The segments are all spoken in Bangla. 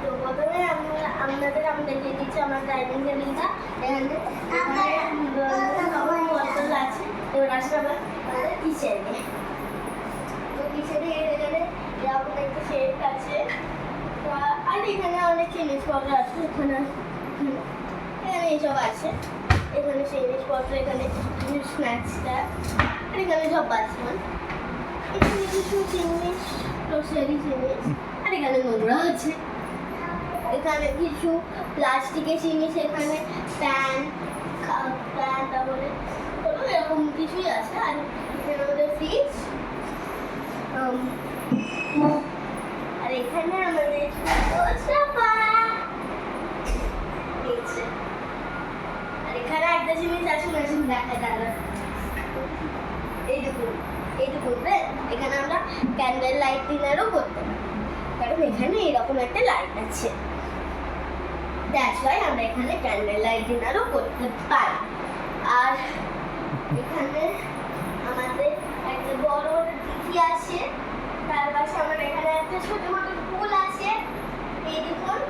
তো প্রথমে আপনাদের আমি দেখিয়ে দিচ্ছি আমার ডাইনিং টেবিলটা এখানে বোতল আছে। এবার আসলে আমরা। কিচেনে। তো কিচেনে এখানে একটা শেড আছে। আর এখানে অনেক জিনিসপত্র আছে। এখানে এখানে এইসব আছে। এখানে সেই জিনিসপত্র এখানে স্ন্যাক্সটা আর এখানে সব বাসন এখানে কিছু জিনিস আর এখানে নোংরা আছে। এখানে কিছু প্লাস্টিকের জিনিস, এখানে প্যান প্যান, তারপরে হলো এরকম কিছুই আছে। আর এখানে আমাদের ফ্রিজ আর এখানে আমাদের আর এখানে একটা জিনিস আছে না দেখা দাদা এইটুকু এইটুকু বুঝলেন এখানে আমরা ক্যান্ডেল লাইট ডিনারও করতে কারণ এখানে এরকম একটা লাইট আছে। দ্যাটস ওয়াই আমরা এখানে ক্যান্ডেল লাইট ডিনারও করতে পারি। আর এখানে আমাদের একটা বড় টিভি আছে। তার পাশে আমার এখানে একটা ছোট মতো পুল আছে। এই দেখুন।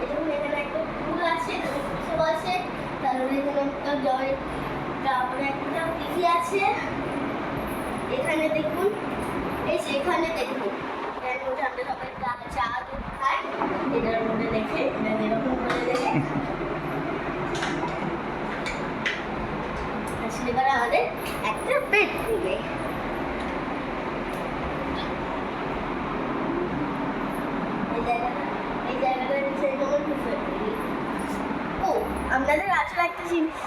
দেখুন, এখানে একটা পুল আছে আছে তারপরে এখানে একটা জল তারপরে একটা টিভি আছে। এখানে দেখুন, এই যে এখানে দেখুন। এর মধ্যে আমরা আসলে খুব ও, আপনাদের একটা জিনিস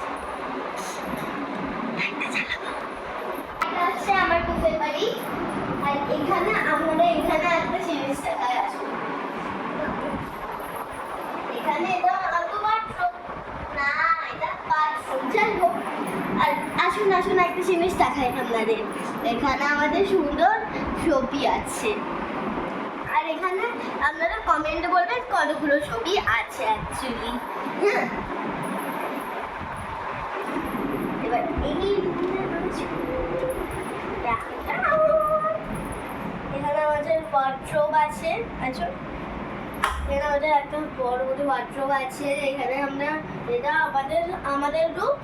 এটা হচ্ছে আমার বুফে বাড়ি আর এখানে আমরা এখানে একটা জিনিস দেখায় আসব এখানে আর আসুন আসুন, একটা জিনিস দেখাই আপনাদের। এখানে আমাদের সুন্দর ছবি আছে। আর এখানে আপনারা কমেন্টে বলবেন কতগুলো ছবি আছে অ্যাকচুয়ালি হ্যাঁ। এবার এই এখানে আমাদের ওয়ার্ড্রোব আছে। আচ্ছা। এখানে আমাদের একটা বড় মতো ওয়ার্ড্রোব আছে। এখানে আমরা এটা আমাদের আমাদের রুম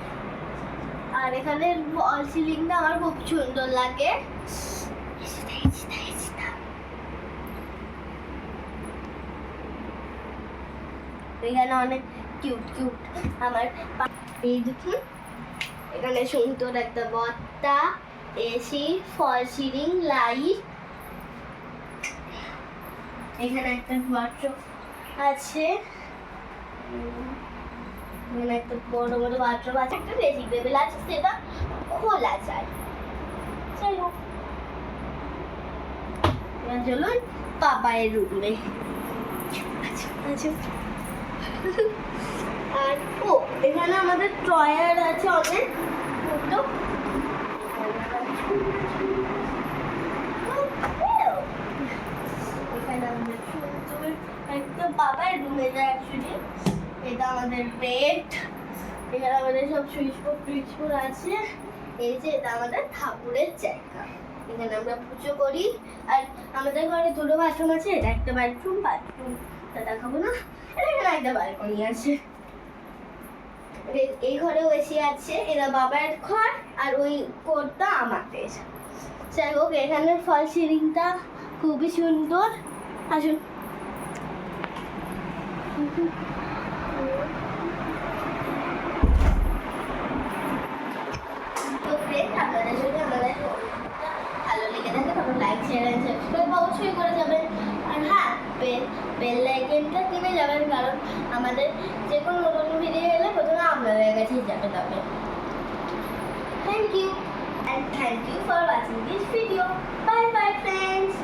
আর এখানে ফল সিলিংটা আমার খুব সুন্দর লাগে। এখানে অনেক কিউট কিউট আমার এই দেখুন। এখানে সুন্দর একটা বত্তা এসি ফল সিলিং লাইট এখানে একটা ওয়ার্ড্রোব আছে। এখানে একটা বড় বড় ওয়ার্ড্রোব আছে, একটা ড্রেসিং টেবিল আছে, সেটা খোলা যায়। যাই হোক চলুন পাপায়ের রুমে আচ্ছা আচ্ছা। আর, ও, এখানে আমাদের ট্রয়ার আছে অনেক দুটো এখানে আমাদের সুন্দর একটা বাবার রুমে যায় অ্যাকচুয়ালি এটা আমাদের বেড এখানে আমাদের সব সুইচ বোর্ড টুইচ বোর্ড আছে। এই যে এটা আমাদের ঠাকুরের জায়গা। এখানে আমরা পুজো করি। আর আমাদের ঘরে দুটো বাথরুম আছে, এটা একটা বাথরুম বাথরুম তা দেখাবো না। আর এখানে একটা ব্যালকনি আছে। এই ঘরেও এসি আছে, এরা বাবার ঘর আর ওই কোটটা আমাদের। যাই হোক, এখানে ফল সিলিংটা খুবই সুন্দর। আসুন। অবশ্যই করে যাবেন। আর হ্যাঁ বেল লাইকনটা টিপে যাবেন, কারণ আমাদের যে কোনো নতুন ভিডিও এলে প্রথমে আপনাদের কাছেই যাবে তবে thank you and thank you for watching this video bye bye friends.